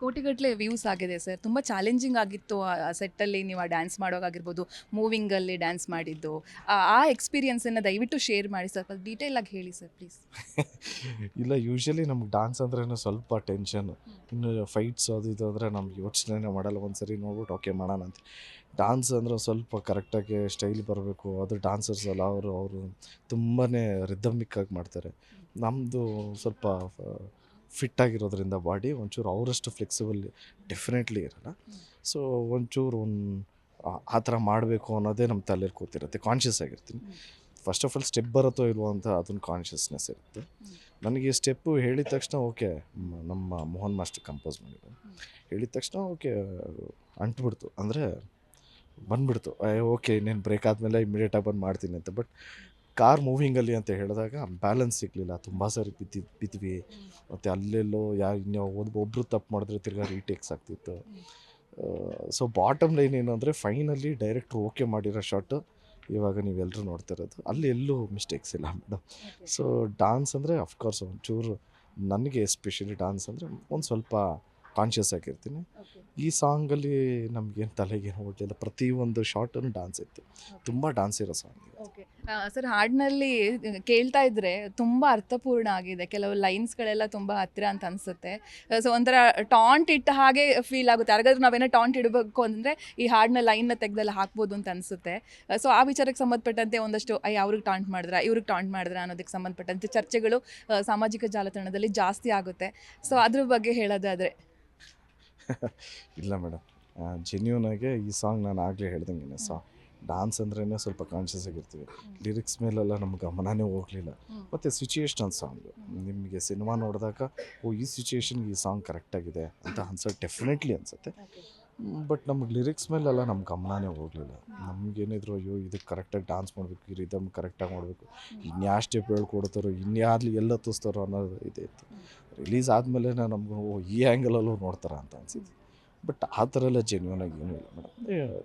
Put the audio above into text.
ಕೋಟಿಗಟ್ಟಲೆ ವ್ಯೂಸ್ ಆಗಿದೆ ಸರ್ ತುಂಬ ಚಾಲೆಂಜಿಂಗ್ ಆಗಿತ್ತು ಆ ಸೆಟ್ಟಲ್ಲಿ ನೀವು ಆ ಡ್ಯಾನ್ಸ್ ಮಾಡೋಕ್ಕಾಗಿರ್ಬೋದು ಮೂವಿಂಗಲ್ಲಿ ಡ್ಯಾನ್ಸ್ ಮಾಡಿದ್ದು. ಆ- ಎಕ್ಸ್ಪೀರಿಯನ್ಸನ್ನು ದಯವಿಟ್ಟು ಶೇರ್ ಮಾಡಿ ಸ್ವಲ್ಪ ಡೀಟೇಲ್ ಆಗಿ ಹೇಳಿ ಸರ್ ಪ್ಲೀಸ್ ಇಲ್ಲ ಯೂಶ್ವಲಿ ನಮ್ಗೆ ಡ್ಯಾನ್ಸ್ ಅಂದ್ರೆ ಸ್ವಲ್ಪ ಟೆನ್ಷನ್ ಇನ್ನು ಫೈಟ್ಸ್ ಅದು ಇದು ಅಂದರೆ ನಮ್ಗೆ ಯೋಚನೆ ಮಾಡಲ್ಲ. ಒಂದ್ಸರಿ ನೋಡ್ಬಿಟ್ಟು ಓಕೆ ಮಾಡೋಣ ಅಂತ. ಡಾನ್ಸ್ ಅಂದರೆ ಸ್ವಲ್ಪ ಕರೆಕ್ಟಾಗಿ ಸ್ಟೈಲ್ ಬರಬೇಕು. ಅದು ಡಾನ್ಸರ್ಸ್ ಅಲ್ಲ, ಅವರು ಅವರು ತುಂಬಾ ರಿದಮಿಕ್ಕಾಗಿ ಮಾಡ್ತಾರೆ. ನಮ್ಮದು ಸ್ವಲ್ಪ ಫಿಟ್ ಆಗಿರೋದ್ರಿಂದ ಬಾಡಿ ಒಂಚೂರು ಅವರಷ್ಟು ಫ್ಲೆಕ್ಸಿಬಲ್ ಡೆಫಿನೆಟ್ಲಿ ಇರಲ್ಲ. ಸೊ ಒಂಚೂರು ಒಂದು, ಆ ಥರ ಮಾಡಬೇಕು ಅನ್ನೋದೇ ನಮ್ಮ ತಲೆಯಲ್ಲಿ ಕೂತಿರುತ್ತೆ. ಕಾನ್ಷಿಯಸ್ ಆಗಿರ್ತೀನಿ. ಫಸ್ಟ್ ಆಫ್ ಆಲ್ ಸ್ಟೆಪ್ ಬರುತ್ತೋ ಇಲ್ವೋ ಅಂತ ಅದೊಂದು ಕಾನ್ಷಿಯಸ್ನೆಸ್ ಇರುತ್ತೆ. ನನಗೆ ಸ್ಟೆಪ್ಪು ಹೇಳಿದ ತಕ್ಷಣ ಓಕೆ ನಮ್ಮ ಮೋಹನ್ ಮಾಸ್ಟರ್ ಕಂಪೋಸ್ ಮಾಡಿದ್ರು. ಹೇಳಿದ ತಕ್ಷಣ ಓಕೆ ಅಂಟ್ಬಿಡ್ತು. ಅಂದರೆ ಬಂದ್ಬಿಡ್ತು. ಓಕೆ ಇನ್ನೇನು ಬ್ರೇಕ್ ಆದಮೇಲೆ ಇಮಿಡಿಯೇಟಾಗಿ ಬಂದು ಮಾಡ್ತೀನಿ ಅಂತ. ಬಟ್ ಕಾರ್ ಮೂವಿಂಗಲ್ಲಿ ಅಂತ ಹೇಳಿದಾಗ ಬ್ಯಾಲೆನ್ಸ್ ಸಿಗಲಿಲ್ಲ. ತುಂಬ ಸಾರಿ ಬಿದ್ದಿ ಬಿದ್ವಿ. ಮತ್ತು ಅಲ್ಲೆಲ್ಲೋ ಯಾ ಒಬ್ಬ ಒಬ್ಬರು ತಪ್ಪು ಮಾಡಿದ್ರೆ ತಿರ್ಗಾ ರೀಟೇಕ್ಸ್ ಆಗ್ತಿತ್ತು. ಸೊ ಬಾಟಮ್ ಲೈನ್ ಏನು ಅಂದರೆ ಫೈನಲಿ ಡೈರೆಕ್ಟ್ರು ಓಕೆ ಮಾಡಿರೋ ಶಾಟು ಇವಾಗ ನೀವೆಲ್ಲರೂ ನೋಡ್ತಾ ಇರೋದು. ಅಲ್ಲಿ ಎಲ್ಲೂ ಮಿಸ್ಟೇಕ್ಸ್ ಇಲ್ಲ ಮೇಡಮ್ ಸೊ ಡಾನ್ಸ್ ಅಂದರೆ ಅಫ್ಕೋರ್ಸ್ ಒಂಚೂರು ನನಗೆ ಎಸ್ಪೆಷಲಿ ಡಾನ್ಸ್ ಅಂದರೆ ಒಂದು ಸ್ವಲ್ಪ ಕಾನ್ಷಿಯಸ್ ಆಗಿರ್ತೀನಿ. ಈ ಸಾಂಗಲ್ಲಿ ನಮಗೇನು ತಲೆಗೇನು ಹೋಗಿಲ್ಲ ಪ್ರತಿಯೊಂದು ಶಾರ್ಟನ್ನು ಡಾನ್ಸ್ ಇತ್ತು. ತುಂಬ ಡಾನ್ಸ್ ಇರೋ ಸಾಂಗ್ ಸರ್, ಹಾಡಿನಲ್ಲಿ ಕೇಳ್ತಾ ಇದ್ರೆ ತುಂಬ ಅರ್ಥಪೂರ್ಣ ಆಗಿದೆ. ಕೆಲವು ಲೈನ್ಸ್ಗಳೆಲ್ಲ ತುಂಬ ಹತ್ತಿರ ಅಂತ ಅನಿಸುತ್ತೆ. ಸೊ ಒಂಥರ ಟಾಂಟ್ ಇಟ್ಟ ಹಾಗೆ ಫೀಲ್ ಆಗುತ್ತೆ. ಯಾರಿಗಾದ್ರೂ ನಾವೇನೋ ಟಾಂಟ್ ಇಡಬೇಕು ಅಂದರೆ ಈ ಹಾಡಿನ ಲೈನ್ನ ತೆಗ್ದೆಲ್ಲ ಹಾಕ್ಬೋದು ಅಂತ ಅನಿಸುತ್ತೆ. ಸೊ ಆ ವಿಚಾರಕ್ಕೆ ಸಂಬಂಧಪಟ್ಟಂತೆ ಒಂದಷ್ಟು, ಅಯ್ಯ ಅವ್ರಿಗೆ ಟಾಂಟ್ ಮಾಡಿದ್ರ? ಇವ್ರಿಗೆ ಟಾಂಟ್ ಮಾಡಿದ್ರ? ಅನ್ನೋದಕ್ಕೆ ಸಂಬಂಧಪಟ್ಟಂತೆ ಚರ್ಚೆಗಳು ಸಾಮಾಜಿಕ ಜಾಲತಾಣದಲ್ಲಿ ಜಾಸ್ತಿ ಆಗುತ್ತೆ. ಸೊ ಅದ್ರ ಬಗ್ಗೆ ಹೇಳೋದಾದರೆ. ಇಲ್ಲ ಮೇಡಮ್. ಜೆನ್ಯೂನ್ ಆಗಿ ಈ ಸಾಂಗ್ ನಾನು ಆಗಲೇ ಹೇಳ್ದಂಗೆ ಸಾ ಡಾನ್ಸ್ ಅಂದ್ರೇ ಸ್ವಲ್ಪ ಕಾನ್ಷಿಯಸ್ ಆಗಿರ್ತೀವಿ. ಲಿರಿಕ್ಸ್ ಮೇಲೆಲ್ಲ ನಮ್ಮ ಗಮನನೇ ಹೋಗಲಿಲ್ಲ. ಮತ್ತು ಸಿಚುಯೇಷನ್ ಸಾಂಗ್ ನಿಮಗೆ ಸಿನಿಮಾ ನೋಡಿದಾಗ ಓ ಈ ಸಿಚುಯೇಷನ್ಗೆ ಈ ಸಾಂಗ್ ಕರೆಕ್ಟಾಗಿದೆ ಅಂತ ಅನ್ಸೋದು ಡೆಫಿನೆಟ್ಲಿ ಅನಿಸುತ್ತೆ. ಬಟ್ ನಮ್ಗೆ ಲಿರಿಕ್ಸ್ ಮೇಲೆಲ್ಲ ನಮ್ಮ ಗಮನನೇ ಹೋಗಲಿಲ್ಲ. ನಮಗೇನಿದ್ರು ಅಯ್ಯೋ ಇದಕ್ಕೆ ಕರೆಕ್ಟಾಗಿ ಡಾನ್ಸ್ ಮಾಡಬೇಕು ಈ ರಿದಮ್ ಕರೆಕ್ಟಾಗಿ ಮಾಡಬೇಕು. ಇನ್ಯಾ ಸ್ಟೆಪ್ ಹೇಳ್ಕೊಡ್ತಾರೋ ಇನ್ಯಾರ್ಲಿ ಎಲ್ಲ ತೋರಿಸ್ತಾರೋ ಅನ್ನೋದು ಇದೆ ಇತ್ತು. ರಿಲೀಸ್ ಆದಮೇಲೆ ನಮ್ಗೆ ಓ ಈ ಆ್ಯಂಗಲಲ್ಲೂ ನೋಡ್ತಾರ ಅಂತ ಅನ್ಸುತ್ತೆ. ಬಟ್ ಆ ಥರ ಎಲ್ಲ ಜೆನ್ಯೂನ್ ಆಗಿ ಏನೂ ಇಲ್ಲ. ಮೇಡಮ್